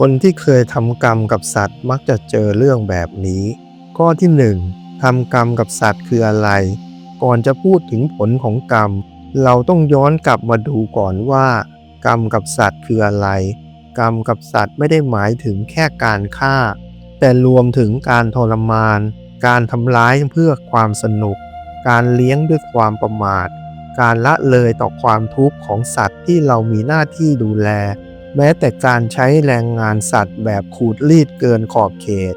คนที่เคยทำกรรมกับสัตว์มักจะเจอเรื่องแบบนี้ ข้อที่หนึ่งทำกรรมกับสัตว์คืออะไร ก่อนจะพูดถึงผลของกรรม เราต้องย้อนกลับมาดูก่อนว่า กรรมกับสัตว์คืออะไร กรรมกับสัตว์ไม่ได้หมายถึงแค่การฆ่า แต่รวมถึงการทรมาน การทำร้ายเพื่อความสนุก การเลี้ยงด้วยความประมาท การละเลยต่อความทุกข์ของสัตว์ที่เรามีหน้าที่ดูแล แม้แต่การใช้แรงงานสัตว์แบบขูดรีดเกินขอบเขต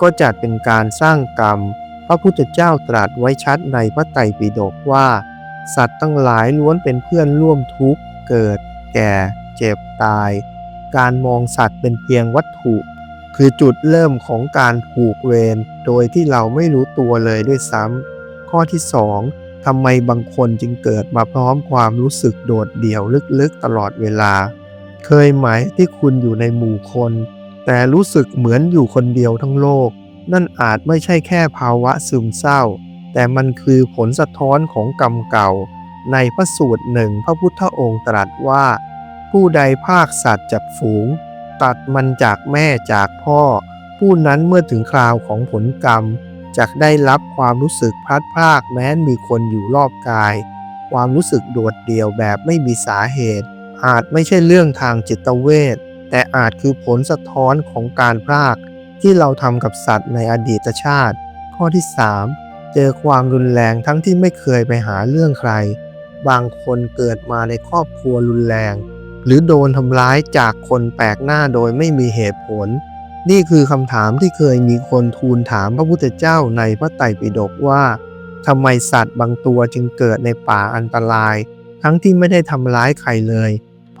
ก็จัดเป็นการสร้างกรรม พระพุทธเจ้าตรัสไว้ชัดในพระไตรปิฎกว่า สัตว์ทั้งหลายล้วนเป็นเพื่อนร่วมทุกข์ เกิด แก่ เจ็บตาย การมองสัตว์เป็นเพียงวัตถุ คือจุดเริ่มของการผูกเวรโดยที่เราไม่รู้ตัวเลยด้วยซ้ำข้อที่สองทำไมบางคนจึงเกิดมาพร้อมความรู้สึกโดดเดี่ยวลึกๆตลอดเวลา เคยไหมที่คุณอยู่ในหมู่คน แต่รู้สึกเหมือนอยู่คนเดียวทั้งโลก นั่นอาจไม่ใช่แค่ภาวะซึมเศร้า แต่มันคือผลสะท้อนของกรรมเก่า ในพระสูตรหนึ่งพระพุทธองค์ตรัสว่า ผู้ใดภาคสัตว์จากฝูง ตัดมันจากแม่จากพ่อ ผู้นั้นเมื่อถึงคราวของผลกรรมจะได้รับความรู้สึกพลัดพรากแม้นมีคนอยู่รอบกาย ความรู้สึกโดดเดี่ยวแบบไม่มีสาเหตุ อาจไม่ใช่เรื่องทางจิตเวชแต่อาจคือผลสะท้อนของการพราก ที่เราทำกับสัตว์ในอดีตชาติ ข้อที่ 3 เจอความรุนแรงทั้งที่ไม่เคยไปหาเรื่องใคร บางคนเกิดมาในครอบครัวรุนแรง หรือโดนทำร้ายจากคนแปลกหน้าโดยไม่มีเหตุผล นี่คือคำถามที่เคยมีคนทูลถามพระพุทธเจ้าในพระไตรปิฎกว่าทำไมสัตว์บางตัวจึงเกิดในป่าอันตราย ทั้งที่ไม่ได้ทำร้ายใครเลย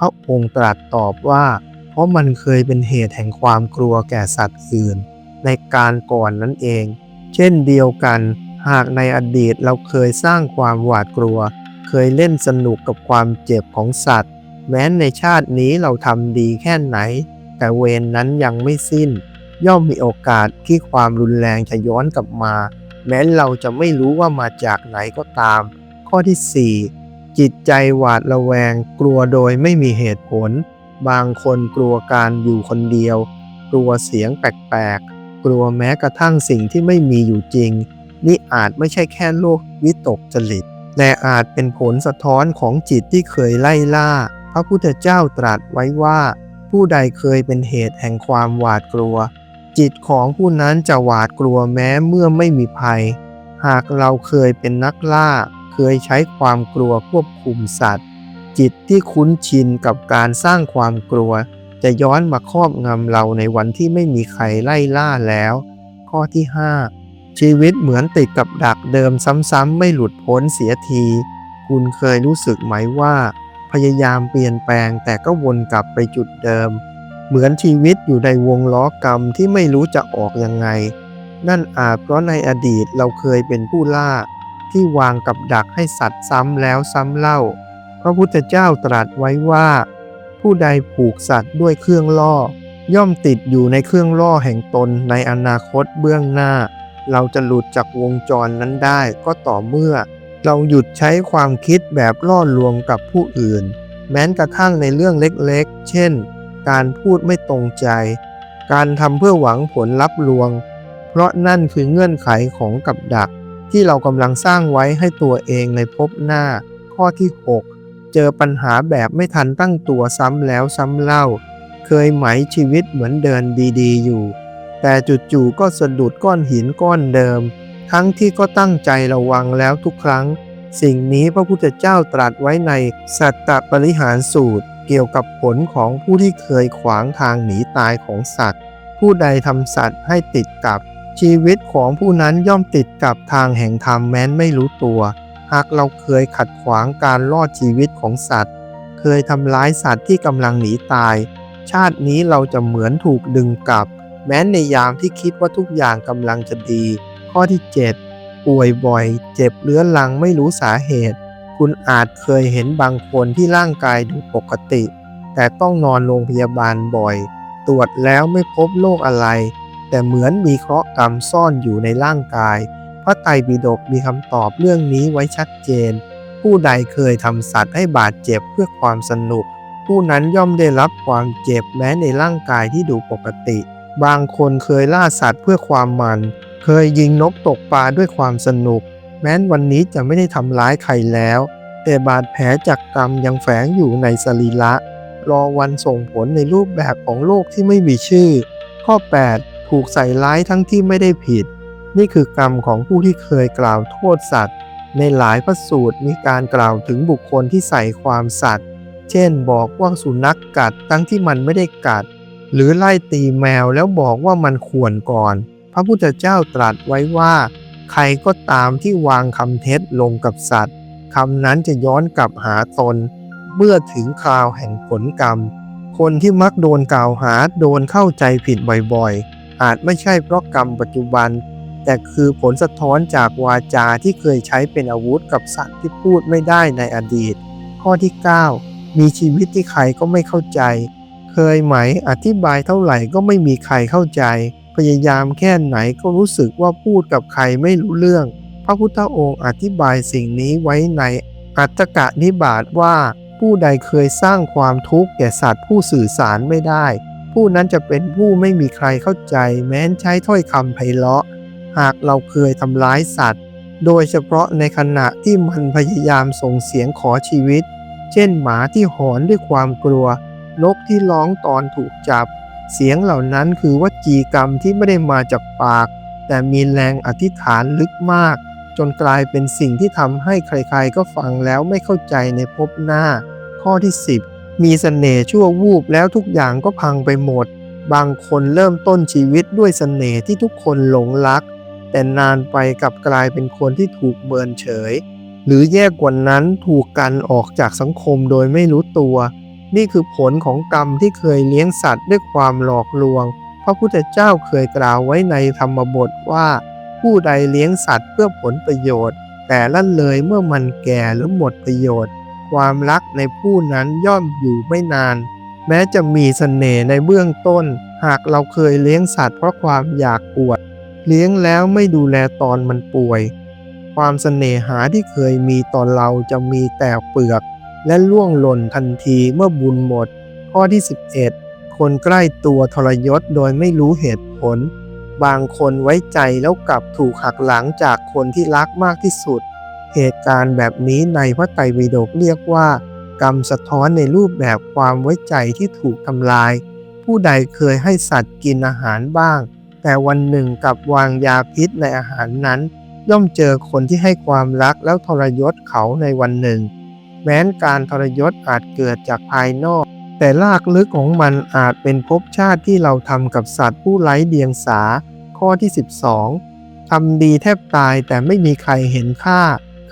ระองค์ตรัสตอบว่า เพราะมันเคยเป็นเหตุแห่งความกลัวแก่สัตว์อื่น ในการก่อนนั่นเอง เช่นเดียวกัน หากในอดีตเราเคยสร้างความหวาดกลัว เคยเล่นสนุกกับความเจ็บของสัตว์ แม้ในชาตินี้เราทำดีแค่ไหน แต่เวรนนั้นยังไม่สิ้น ย่อมมีโอกาสที่ความรุนแรงจะย้อนกลับมา แม้เราจะไม่รู้ว่ามาจากไหนก็ตาม ข้อที่ 4 จิตใจหวาดระแวงกลัวโดยไม่มีเหตุผล บางคนกลัวการอยู่คนเดียว กลัวเสียงแปลกๆ กลัวแม้กระทั่งสิ่งที่ไม่มีอยู่จริง นี่อาจไม่ใช่แค่โรควิตกจริต แต่อาจเป็นผลสะท้อนของจิตที่เคยไล่ล่า พระพุทธเจ้าตรัสไว้ว่า ผู้ใดเคยเป็นเหตุแห่งความหวาดกลัว จิตของผู้นั้นจะหวาดกลัวแม้เมื่อไม่มีภัย หากเราเคยเป็นนักล่า เคยใช้ความกลัวควบคุมสัตว์ จิตที่คุ้นชินกับการสร้างความกลัว จะย้อนมาครอบงำเราในวันที่ไม่มีใครไล่ล่าแล้ว ข้อที่ 5 ชีวิตเหมือนติดกับดักเดิมซ้ำๆไม่หลุดพ้นเสียที คุณเคยรู้สึกไหมว่า พยายามเปลี่ยนแปลงแต่ก็วนกลับไปจุดเดิม เหมือนชีวิตอยู่ในวงล้อกรรมที่ไม่รู้จะออกยังไงนั่นอาจเพราะในอดีตเราเคยเป็นผู้ล่า ที่วางกับดักให้สัตว์ซ้ำแล้วซ้ำเล่า พระพุทธเจ้าตรัสไว้ว่า ผู้ใดผูกสัตว์ด้วยเครื่องล่อ ย่อมติดอยู่ในเครื่องล่อแห่งตนในอนาคตเบื้องหน้า เราจะหลุดจากวงจรนั้นได้ก็ต่อเมื่อ เราหยุดใช้ความคิดแบบล่อลวงกับผู้อื่น แม้กระทั่งในเรื่องเล็กๆ เช่น การพูดไม่ตรงใจ การทำเพื่อหวังผลลัพธ์ลวง เพราะนั่นคือเงื่อนไขของกับดัก ที่เรากำลังสร้างไว้ให้ตัวเองในภพหน้า ข้อที่ 6 เจอปัญหาแบบไม่ทันตั้งตัวซ้ำแล้วซ้ำเล่า เคยไหมชีวิตเหมือนเดินดี ๆ อยู่ แต่จู่ๆก็สะดุดก้อนหินก้อนเดิม ทั้งที่ก็ตั้งใจระวังแล้วทุกครั้ง สิ่งนี้พระพุทธเจ้าตรัสไว้ในสัตตปริหารสูตร เกี่ยวกับผลของผู้ที่เคยขวางทางหนีตายของสัตว์ ผู้ใดทำสัตว์ให้ติดกับ ชีวิตของผู้นั้นย่อมติดกับทางแห่งธรรมแม้นไม่รู้ตัว หากเราเคยขัดขวางการรอดชีวิตของสัตว์ เคยทำร้ายสัตว์ที่กำลังหนีตาย ชาตินี้เราจะเหมือนถูกดึงกลับ แม้นในยามที่คิดว่าทุกอย่างกำลังจะดี ข้อที่ 7 ป่วยบ่อย เจ็บเรื้อรังไม่รู้สาเหตุ คุณอาจเคยเห็นบางคนที่ร่างกายดูปกติ แต่ต้องนอนโรงพยาบาลบ่อย ตรวจแล้วไม่พบโรคอะไร แต่เหมือนมีเคราะห์กรรมซ่อนอยู่ในร่างกาย พระไตรปิฎกมีคำตอบเรื่องนี้ไว้ชัดเจน ผู้ใดเคยทำสัตว์ให้บาดเจ็บเพื่อความสนุก ผู้นั้นย่อมได้รับความเจ็บแม้ในร่างกายที่ดูปกติ บางคนเคยล่าสัตว์เพื่อความมัน เคยยิงนกตกปลาด้วยความสนุก แม้นวันนี้จะไม่ได้ทำร้ายใครแล้ว แต่บาดแผลจากกรรมยังแฝงอยู่ในสรีระรอวันส่งผลในรูปแบบของโลกที่ไม่มีชื่อ ข้อ 8 ถูกใส่ร้ายทั้งที่ไม่ได้ผิด นี่คือกรรมของผู้ที่เคยกล่าวโทษสัตว์ ในหลายพระสูตรมีการกล่าวถึงบุคคลที่ใส่ความสัตว์ เช่นบอกว่าสุนัขกกัดทั้งที่มันไม่ได้กัด หรือไล่ตีแมวแล้วบอกว่ามันข่วนก่อน พระพุทธเจ้าตรัสไว้ว่า ใครก็ตามที่วางคำเท็จลงกับสัตว์คำนั้นจะย้อนกลับหาตน เมื่อถึงคราวแห่งผลกรรม คนที่มักโดนกล่าวหาโดนเข้าใจผิดบ่อยๆ อาจไม่ใช่เพราะกรรมปัจจุบัน แต่คือผลสะท้อนจากวาจาที่เคยใช้เป็นอาวุธกับสัตว์ที่พูดไม่ได้ในอดีต ข้อที่ 9 มีชีวิตที่ใครก็ไม่เข้าใจ เคยไหมอธิบายเท่าไหร่ก็ไม่มีใครเข้าใจ พยายามแค่ไหนก็รู้สึกว่าพูดกับใครไม่รู้เรื่อง พระพุทธองค์อธิบายสิ่งนี้ไว้ในอัตถกะนิบาตว่าผู้ใดเคยสร้างความทุกข์แก่สัตว์ผู้สื่อสารไม่ได้ ผู้นั้นจะเป็นผู้ไม่มีใครเข้าใจแม้นใช้ถ้อยคำไพเราะ หากเราเคยทำร้ายสัตว์ โดยเฉพาะในขณะที่มันพยายามส่งเสียงขอชีวิต เช่นหมาที่หอนด้วยความกลัว นกที่ร้องตอนถูกจับ เสียงเหล่านั้นคือวจีกรรมที่ไม่ได้มาจากปาก แต่มีแรงอธิษฐานลึกมาก จนกลายเป็นสิ่งที่ทำให้ใครๆ ก็ฟังแล้วไม่เข้าใจในภพหน้า ข้อที่ 10 มีเสน่ห์ชั่ววูบแล้วทุกอย่างก็พังไปหมด บางคนเริ่มต้นชีวิตด้วยเสน่ห์ที่ทุกคนหลงรัก แต่นานไปกลับกลายเป็นคนที่ถูกเมินเฉย หรือแย่กว่านั้นถูกกันออกจากสังคมโดยไม่รู้ตัว นี่คือผลของกรรมที่เคยเลี้ยงสัตว์ด้วยความหลอกลวง พระพุทธเจ้าเคยกล่าวไว้ในธรรมบทว่า ผู้ใดเลี้ยงสัตว์เพื่อผลประโยชน์ แต่ละเลยเมื่อมันแก่หรือหมดประโยชน์ ความรักในผู้นั้นย่อมอยู่ไม่นาน แม้จะมีเสน่ห์ในเบื้องต้น หากเราเคยเลี้ยงสัตว์เพราะความอยากอวด เลี้ยงแล้วไม่ดูแลตอนมันป่วย ความเสน่หาที่เคยมีตอนเราจะมีแต่เปลือก และล่วงหล่นทันทีเมื่อบุญหมด ข้อที่ 11 คนใกล้ตัวทรยศโดยไม่รู้เหตุผล บางคนไว้ใจแล้วกลับถูกหักหลังจากคนที่รักมากที่สุด เหตุการณ์แบบนี้ในพระไตรปิฎกเรียกว่า กรรมสะท้อนในรูปแบบความไว้ใจที่ถูกทำลาย ผู้ใดเคยให้สัตว์กินอาหารบ้าง แต่วันหนึ่งกลับวางยาพิษในอาหารนั้น ย่อมเจอคนที่ให้ความรักแล้วทรยศเขาในวันหนึ่ง แม้นการทรยศอาจเกิดจากภายนอก แต่ลากลึกของมันอาจเป็นภพชาติที่เราทำกับสัตว์ผู้ไร้เดียงสา ข้อที่ 12ทำดีแทบตายแต่ไม่มีใครเห็นค่า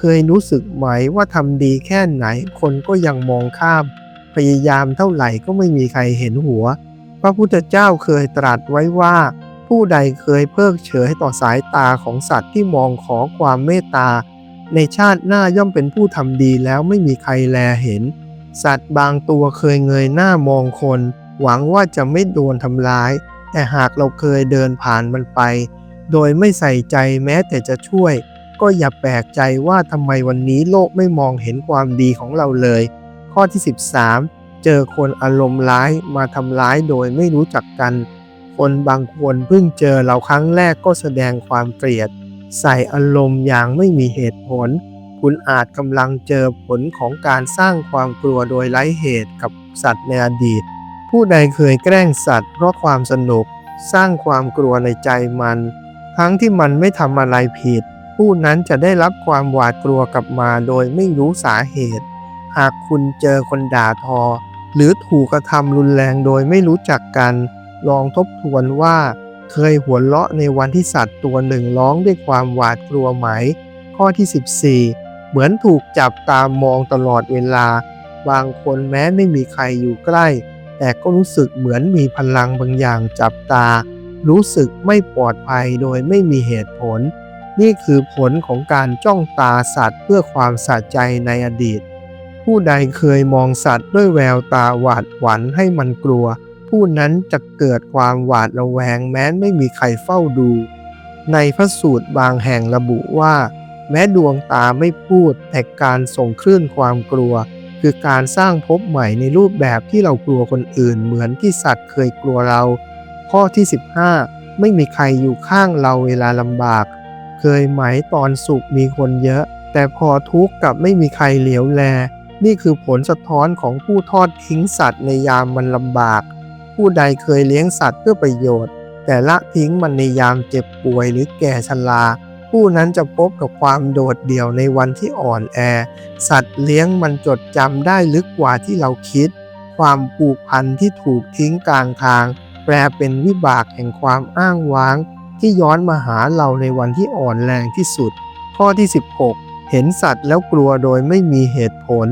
เคยรู้สึกไหมว่าทำดีแค่ไหน คนก็ยังมองข้าม พยายามเท่าไหร่ก็ไม่มีใครเห็นหัว พระพุทธเจ้าเคยตรัสไว้ว่า ผู้ใดเคยเพิกเฉยต่อสายตาของสัตว์ที่มองขอความเมตตา ในชาติหน้าย่อมเป็นผู้ทำดีแล้วไม่มีใครแลเห็น สัตว์บางตัวเคยเงยหน้ามองคน หวังว่าจะไม่โดนทำร้าย แต่หากเราเคยเดินผ่านมันไป โดยไม่ใส่ใจแม้แต่จะช่วย ก็อย่าแปลกใจว่าทำไมวันนี้โลกไม่มองเห็นความดีของเราเลย ข้อที่ 13 เจอคนอารมณ์ร้ายมาทำร้ายโดยไม่รู้จักกัน คนบางคนเพิ่งเจอเราครั้งแรกก็แสดงความเกลียด ใส่อารมณ์อย่างไม่มีเหตุผล คุณอาจกำลังเจอผลของการสร้างความกลัวโดยไร้เหตุกับสัตว์ในอดีต ผู้ใดเคยแกล้งสัตว์ เพราะความสนุก สร้างความกลัวในใจมัน ทั้งที่มันไม่ทำอะไรผิด ผู้นั้นจะได้รับความหวาดกลัวกลับมาโดยไม่รู้สาเหตุ หากคุณเจอคนด่าทอ หรือถูกกระทำรุนแรงโดยไม่รู้จักกัน ลองทบทวนว่า เคยหัวเราะในวันที่สัตว์ตัวหนึ่งร้องด้วยความหวาดกลัวไหม ข้อที่ 14 เหมือนถูกจับตามมองตลอดเวลา บางคนแม้ไม่มีใครอยู่ใกล้ แต่ก็รู้สึกเหมือนมีพลังบางอย่างจับตา รู้สึกไม่ปลอดภัยโดยไม่มีเหตุผล นี่คือผลของการจ้องตาสัตว์เพื่อความสะใจในอดีต ผู้ใดเคยมองสัตว์ด้วยแววตาหวาดหวันให้มันกลัว ผู้นั้นจะเกิดความหวาดระแวงแม้ไม่มีใครเฝ้าดู ในพระสูตรบางแห่งระบุว่า แม้ดวงตาไม่พูดแต่การส่งคลื่นความกลัว คือการสร้างภพใหม่ในรูปแบบที่เรากลัวคนอื่นเหมือนที่สัตว์เคยกลัวเรา ข้อที่ 15 ไม่มีใครอยู่ข้างเราเวลาลำบาก เคยไหมตอนสุขมีคนเยอะ แต่พอทุกข์กับไม่มีใครเหลียวแล นี่คือผลสะท้อนของผู้ทอดทิ้งสัตว์ในยามมันลำบาก ผู้ใดเคยเลี้ยงสัตว์เพื่อประโยชน์ แต่ละทิ้งมันในยามเจ็บป่วยหรือแก่ชราผู้นั้นจะพบกับความโดดเดี่ยวในวันที่อ่อนแอ สัตว์เลี้ยงมันจดจำได้ลึกกว่าที่เราคิด ความผูกพันที่ถูกทิ้งกลางทาง แปลเป็นวิบากแห่งความอ้างว้าง ที่ย้อนมาหาเราในวันที่อ่อนแรงที่สุด ข้อที่ 16 เห็นสัตว์แล้วกลัวโดยไม่มีเหตุผล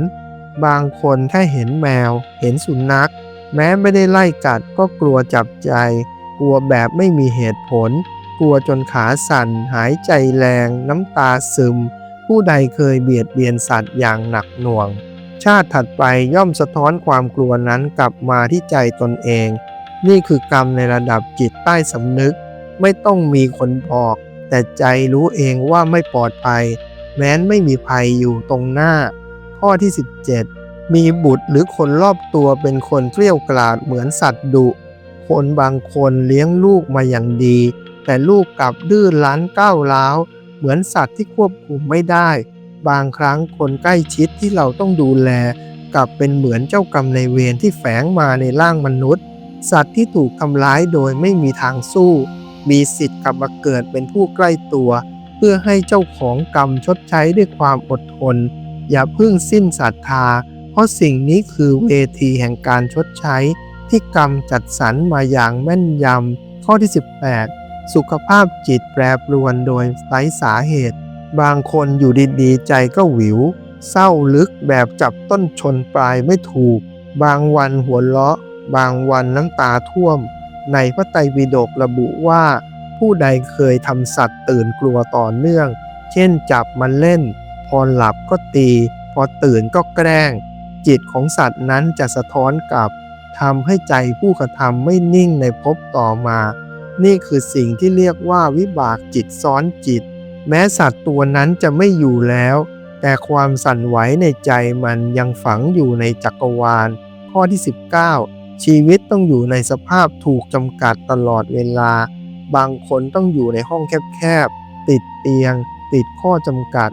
บางคนแค่เห็นแมว เห็นสุนัข แม้ไม่ได้ไล่กัดก็กลัวจับใจ กลัวแบบไม่มีเหตุผล กลัวจนขาสั่น หายใจแรง น้ำตาซึม ผู้ใดเคยเบียดเบียนสัตว์อย่างหนักหน่วง ชาติถัดไปย่อมสะท้อนความกลัวนั้นกลับมาที่ใจตนเอง นี่คือกรรมในระดับจิตใต้สำนึก ไม่ต้องมีคนบอก แต่ใจรู้เองว่าไม่ปลอดภัย แม้นไม่มีภัยอยู่ตรงหน้า ข้อที่ 17 มีบุตรหรือคนรอบตัวเป็นคนเกลี้ยวกราดเหมือนสัตว์ดุคนบางคนเลี้ยงลูกมาอย่างดี แต่ลูกกลับดื้อรั้นก้าวร้าวเหมือนสัตว์ที่ควบคุมไม่ได้ บางครั้งคนใกล้ชิดที่เราต้องดูแล กลับเป็นเหมือนเจ้ากรรมในเวรที่แฝงมาในร่างมนุษย์ สัตว์ที่ถูกทำร้ายโดยไม่มีทางสู้ มีสิทธิ์กลับมาเกิดเป็นผู้ใกล้ตัว เพื่อให้เจ้าของกรรมชดใช้ด้วยความอดทน อย่าพิ่งสิ้นศรัทธา เพราะสิ่งนี้คือเวทีแห่งการชดใช้ ที่กรรมจัดสรรมาอย่างแม่นยำข้อที่ 18 สุขภาพจิตแปรปรวนโดยไร้สาเหตุ บางคนอยู่ดีๆ ใจก็หวิว เศร้าลึกแบบจับต้นชนปลายไม่ถูก บางวันหัวเราะ บางวันน้ำตาท่วม ในพระไตรปิฎกระบุว่า ผู้ใดเคยทำสัตว์ตื่นกลัวต่อเนื่อง เช่นจับมันเล่น พอหลับก็ตี พอตื่นก็แกล้ง จิตของสัตว์นั้นจะสะท้อนกลับทำให้ใจผู้กระทำไม่นิ่งในภพต่อมา นี่คือสิ่งที่เรียกว่าวิบากจิตซ้อนจิต แม้สัตว์ตัวนั้นจะไม่อยู่แล้ว แต่ความสั่นไหวในใจมันยังฝังอยู่ในจักรวาล ข้อที่ 19 ชีวิตต้องอยู่ในสภาพถูกจำกัดตลอดเวลา บางคนต้องอยู่ในห้องแคบๆ ติดเตียง ติดข้อจำกัด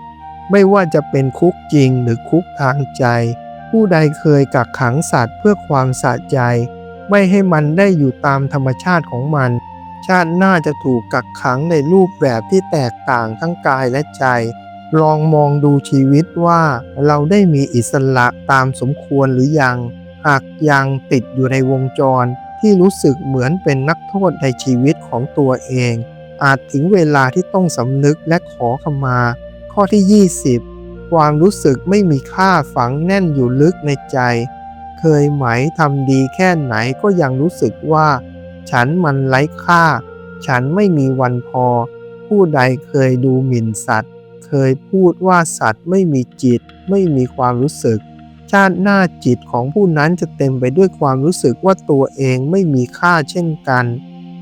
ไม่ว่าจะเป็นคุกจริงหรือคุกทางใจ ผู้ใดเคยกักขังสัตว์เพื่อความสะใจ ไม่ให้มันได้อยู่ตามธรรมชาติของมัน ชาติหน้าจะถูกกักขังในรูปแบบที่แตกต่างทั้งกายและใจ ลองมองดูชีวิตว่าเราได้มีอิสระตามสมควรหรือยัง หากยังติดอยู่ในวงจรที่รู้สึกเหมือนเป็นนักโทษในชีวิตของตัวเอง อาจถึงเวลาที่ต้องสำนึกและขอขมา ข้อที่ 20 ความรู้สึกไม่มีค่าฝังแน่นอยู่ลึกในใจ เคยไหมทำดีแค่ไหนก็ยังรู้สึกว่า ฉันมันไร้ค่า ฉันไม่มีวันพอ ผู้ใดเคยดูหมิ่นสัตว์ เคยพูดว่าสัตว์ไม่มีจิต ไม่มีความรู้สึก ชาติหน้าจิตของผู้นั้นจะเต็มไปด้วยความรู้สึกว่าตัวเองไม่มีค่าเช่นกัน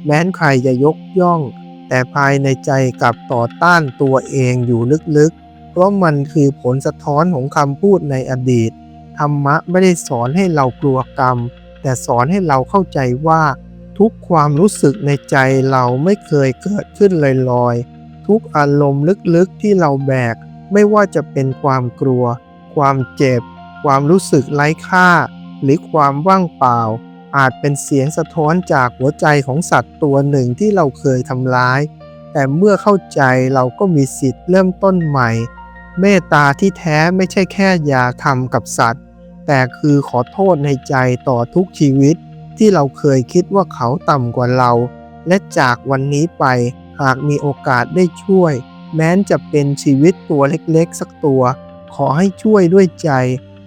แม้นใครจะยกย่อง แต่ภายในใจกลับต่อต้านตัวเองอยู่ลึกๆ เพราะมันคือผลสะท้อนของคำพูดในอดีต ธรรมะไม่ได้สอนให้เรากลัวกรรม แต่สอนให้เราเข้าใจว่า ทุกความรู้สึกในใจเราไม่เคยเกิดขึ้นลอยๆ ทุกอารมณ์ลึกๆที่เราแบก ไม่ว่าจะเป็นความกลัว ความเจ็บ ความรู้สึกไร้ค่า หรือความว่างเปล่า อาจเป็นเสียงสะท้อนจากหัวใจของสัตว์ตัวหนึ่งที่เราเคยทำร้าย แต่เมื่อเข้าใจเราก็มีสิทธิ์เริ่มต้นใหม่ เมตตาที่แท้ไม่ใช่แค่อยาทำกับสัตว์ แต่คือขอโทษในใจต่อทุกชีวิต ที่เราเคยคิดว่าเขาต่ำกว่าเรา และจากวันนี้ไปหากมีโอกาสได้ช่วย แม้นจะเป็นชีวิตตัวเล็กๆ สักตัว ขอให้ช่วยด้วยใจ